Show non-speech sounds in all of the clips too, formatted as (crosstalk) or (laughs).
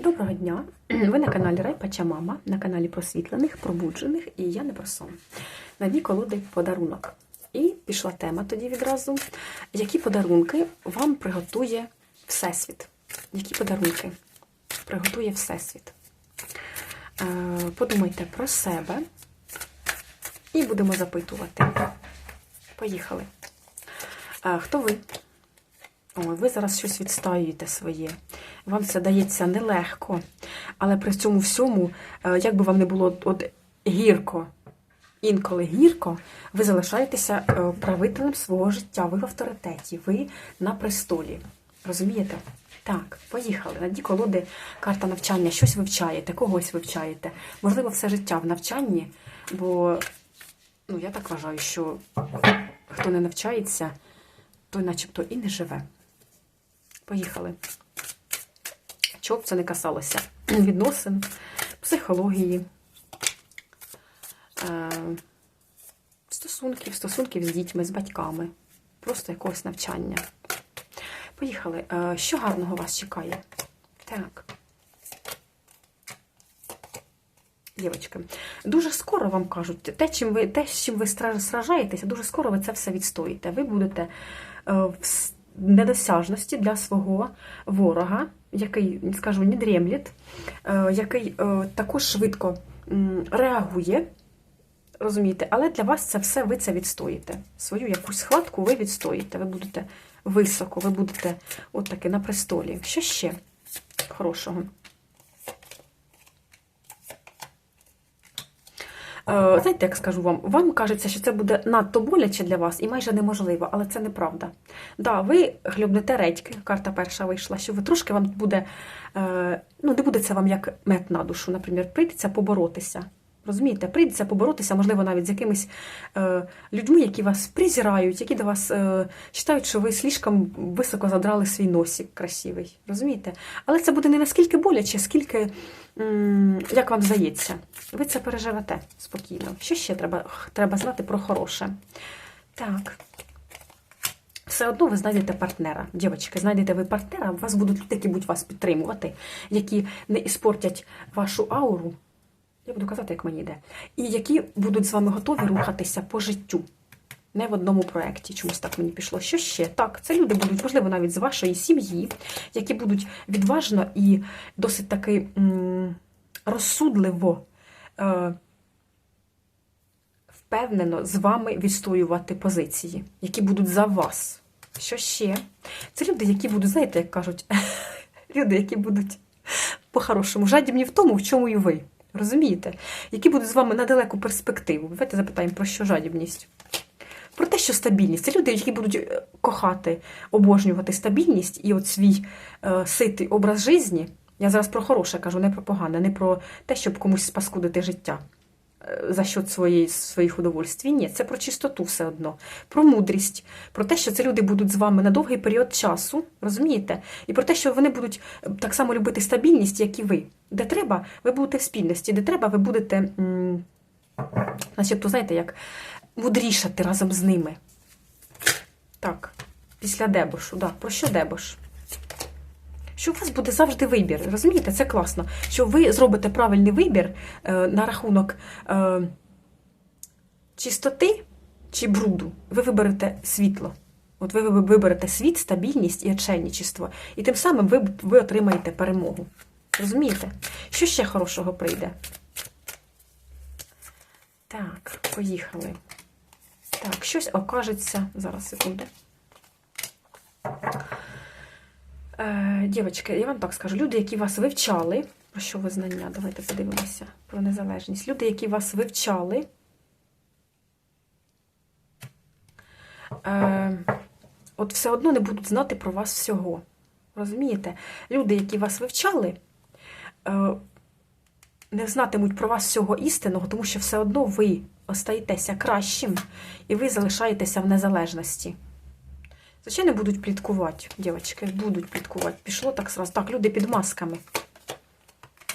Доброго дня! Ви на каналі Райпача Мама, на каналі просвітлених, пробуджених і я не про сон. На дні колоди подарунок. І пішла тема тоді відразу. Які подарунки вам приготує Всесвіт? Які подарунки приготує Всесвіт? Е, Подумайте про себе і будемо запитувати. Поїхали. Е, Хто ви? Ой, ви зараз щось відстоюєте своє. Вам це дається нелегко, але при цьому всьому, е, як би вам не було от гірко, інколи гірко, ви залишаєтеся е, правителем свого життя. Ви в авторитеті, ви на престолі. Розумієте? Так, поїхали. На дні колоди карта навчання. Щось вивчаєте, когось вивчаєте. Можливо, все життя в навчанні, бо ну, я так вважаю, що хто не навчається, той начебто і не живе. Поїхали. Чого б це не касалося? (clears throat) Відносин, психології, е, стосунків, стосунків з дітьми, з батьками, просто якогось навчання. Поїхали. Е, Що гарного вас чекає? Так. Дівочки, дуже скоро вам кажуть, те, чим ви, те, з чим ви сражаєтеся, дуже скоро ви це все відстоїте. Ви будете е, в недосяжності для свого ворога, який, скажу, не дремлять, е, який е, також швидко реагує. Розумієте, але для вас це все ви це відстоїте. Свою якусь схватку ви відстоїте. Ви будете високо, ви будете от таки на престолі. Що ще хорошого? Знаєте, як скажу вам, вам кажеться, що це буде надто боляче для вас і майже неможливо, але це неправда. Да, ви хлюбнете редьки, карта перша вийшла, що ви трошки вам буде, е, ну не буде це вам як мед на душу, наприклад, прийдеться поборотися. Розумієте, прийдеться поборотися, можливо, навіть з якимись е, людьми, які вас презирають, які до вас е, вважають, що ви слишком високо задрали свій носик красивий. Розумієте? Але це буде не наскільки боляче, скільки, м, як вам здається. Ви це переживете спокійно. Що ще треба, треба знати про хороше? Так. Все одно ви знайдете партнера. Дівчатки, знайдете ви партнера, у вас будуть люди, які будуть вас підтримувати, які не іспортять вашу ауру. Я буду казати, як мені йде. І які будуть з вами готові рухатися по життю. Не в одному проєкті. Чомусь так мені пішло. Що ще? Так, це люди будуть, можливо, навіть з вашої сім'ї, які будуть відважно і досить таки м, розсудливо, е, впевнено з вами відстоювати позиції, які будуть за вас. Що ще? Це люди, які будуть, знаєте, як кажуть, (laughs) люди, які будуть по-хорошому жадібні в тому, в чому і ви. Розумієте? Які будуть з вами на далеку перспективу. Давайте запитаємо, про що жадібність. Про те, що стабільність. Це люди, які будуть е, кохати, обожнювати стабільність і от свій е, ситий образ житті. Я зараз про хороше кажу, не про погане, не про те, щоб комусь спаскудити життя за счет своєї, своїх удовольствій. Ні, це про чистоту все одно, про мудрість, про те, що це люди будуть з вами на довгий період часу, розумієте? І про те, що вони будуть е, так само любити стабільність, як і ви. Де треба, ви будете в спільності, де треба, ви будете, начебто, знаєте, як мудрішати разом з ними. Так, після дебошу, да. про що дебош? Що у вас буде завжди вибір, розумієте, це класно. Що ви зробите правильний вибір е, на рахунок е, чистоти чи бруду. Ви виберете світло. От ви виберете світ, стабільність і очельничество. І тим самим ви, ви отримаєте перемогу. Розумієте? Що ще хорошого прийде? Так, поїхали. Так, щось окажеться. Зараз, секунду. Е, Дівчатки, я вам так скажу, люди, які вас вивчали, про що ви знання? Давайте подивимося про незалежність. Люди, які вас вивчали, е, от все одно не будуть знати про вас всього. Розумієте? Люди, які вас вивчали, е, не знатимуть про вас всього істинного, тому що все одно ви остаєтеся кращим і ви залишаєтеся в незалежності. Звичайно, будуть пліткувати, дівчатки, будуть пліткувати. Пішло так сразу. Так, люди під масками,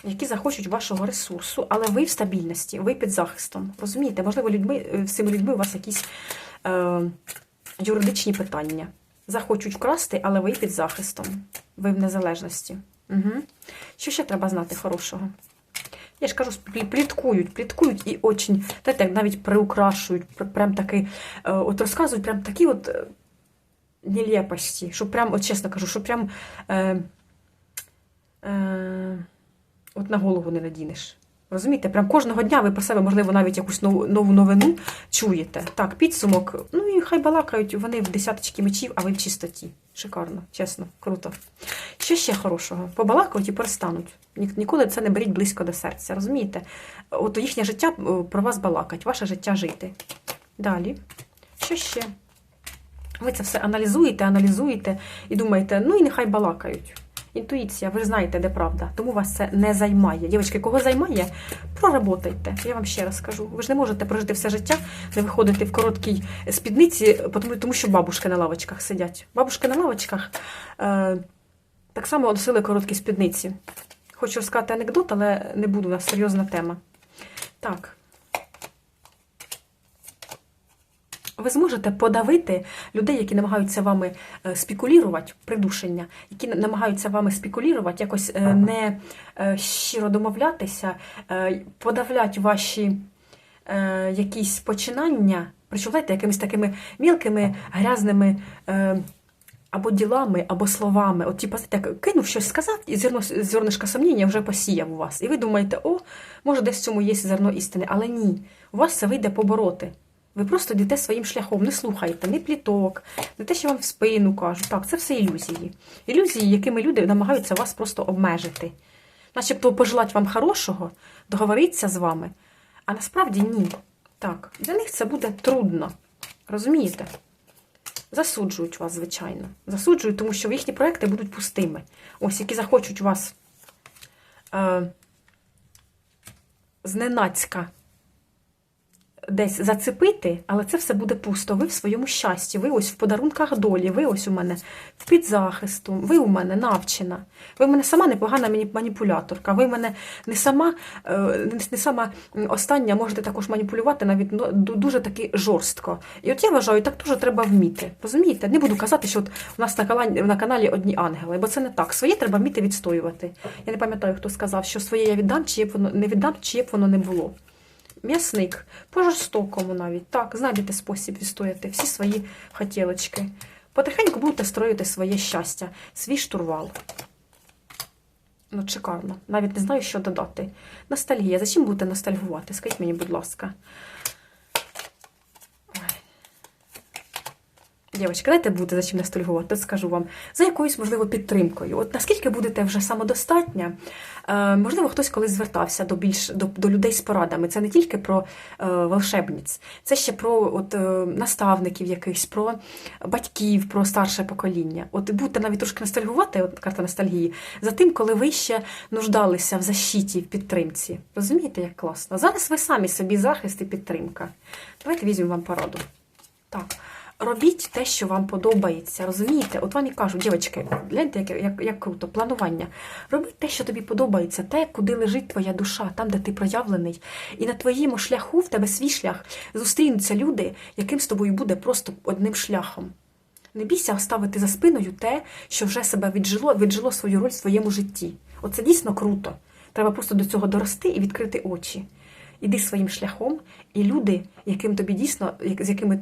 які захочуть вашого ресурсу, але ви в стабільності, ви під захистом. Розумієте, можливо, людьми, е, цими людьми у вас якісь е, юридичні питання. Захочуть вкрасти, але ви під захистом. Ви в незалежності. Угу. Що ще треба знати хорошого? Я ж кажу, пліткують, пліткують і очень, знаєте, навіть приукрашують, прям таки, е, от розказують прям такі от е, нелепості, що прям, от чесно кажу, що прям е, е, от на голову не надінеш. Розумієте, прям кожного дня ви про себе, можливо, навіть якусь нову, нову новину чуєте. Так, підсумок. Ну і хай балакають, вони в десяточки мечів, а ви в чистоті. Шикарно, чесно, круто. Що ще хорошого? Побалакають і перестануть. Ні- Ніколи це не беріть близько до серця, розумієте? От їхнє життя е, про вас балакать, ваше життя жити. Далі. Що ще? Ви це все аналізуєте, аналізуєте і думаєте, ну і нехай балакають. Інтуїція, ви ж знаєте, де правда. Тому вас це не займає. Дівчатки, кого займає, проработайте. Я вам ще раз скажу. Ви ж не можете прожити все життя, не виходити в короткій спідниці, тому, що бабушки на лавочках сидять. Бабушки на лавочках е, так само носили короткі спідниці. Хочу розказати анекдот, але не буду, у нас серйозна тема. Так. Ви зможете подавити людей, які намагаються вами е, спекулірувати, придушення, які намагаються вами спекулірувати, якось е, не е, щиро домовлятися, подавлять ваші якісь починання, причому знаєте, якимись такими мілкими, грязними або ділами, або словами. От, типу, як кинув щось сказав, і зерно, зернишко сумніння вже посіяв у вас. І ви думаєте, о, може, десь в цьому є зерно істини, але ні, у вас це вийде побороти. Ви просто йдете своїм шляхом, не слухайте, ні пліток, не те, що вам в спину кажуть. Так, це все ілюзії. Ілюзії, якими люди намагаються вас просто обмежити. Начебто пожелати вам хорошого, договоритися з вами, а насправді ні. Так, для них це буде трудно. Розумієте? Засуджують вас, звичайно. Засуджують, тому що їхні проекти будуть пустими. Ось, які захочуть вас е, зненацька десь зацепити, але це все буде пусто. Ви в своєму щасті, ви ось в подарунках долі, ви ось у мене в підзахисту, ви у мене навчена. Ви в мене сама непогана маніпуляторка. Ви в мене не сама, е, не- сама остання можете також маніпулювати навіть ну, дуже таки жорстко. І от я вважаю, так дуже треба вміти. Розумієте? Не буду казати, що от у нас на каналі, на каналі одні ангели, бо це не так. Своє треба вміти відстоювати. Я не пам'ятаю, хто сказав, що своє я віддам, чи б воно не віддам, чи б воно не було. М'ясник, по-жорстокому навіть. Так, знайдете спосіб відстояти всі свої хотілочки. Потихеньку будете строїти своє щастя, свій штурвал. Ну, шикарно. Навіть не знаю, що додати. Ностальгія. Зачем будете ностальгувати? Скажіть мені, будь ласка. Дівчатки, дайте будете за чим ностальгувати, от скажу вам. За якоюсь, можливо, підтримкою. От наскільки будете вже самодостатня, е, можливо, хтось колись звертався до більш до, до людей з порадами. Це не тільки про е, волшебниць, це ще про от, е, наставників якихось, про батьків, про старше покоління. От будете навіть трошки ностальгувати, от карта ностальгії, за тим, коли ви ще нуждалися в защиті, в підтримці. Розумієте, як класно? Зараз ви самі собі захист і підтримка. Давайте візьмемо вам пораду. Так. Робіть те, що вам подобається, розумієте? От вам і кажуть, дівчатки, гляньте, як, як, як круто, планування. Роби те, що тобі подобається, те, куди лежить твоя душа, там, де ти проявлений. І на твоєму шляху, в тебе свій шлях, зустрінуться люди, яким з тобою буде просто одним шляхом. Не бійся оставити за спиною те, що вже себе віджило, віджило свою роль в своєму житті. Оце дійсно круто. Треба просто до цього дорости і відкрити очі. Іди своїм шляхом, і люди, яким тобі дійсно, з якими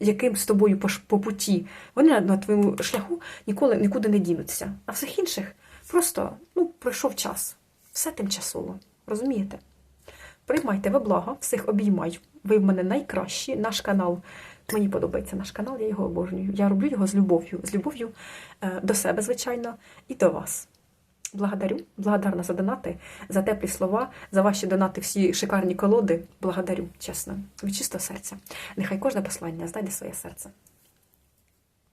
яким з тобою по, по путі, вони на, твоєму шляху ніколи нікуди не дінуться. А всіх інших просто ну, пройшов час. Все тимчасово. Розумієте? Приймайте ви благо, всіх обіймаю. Ви в мене найкращі. Наш канал. Мені подобається наш канал, я його обожнюю. Я роблю його з любов'ю, з любов'ю е, до себе, звичайно, і до вас. Благодарю, благодарна за донати, за теплі слова, за ваші донати, всі шикарні колоди. Благодарю, чесно, від чистого серця. Нехай кожне послання знайде своє серце.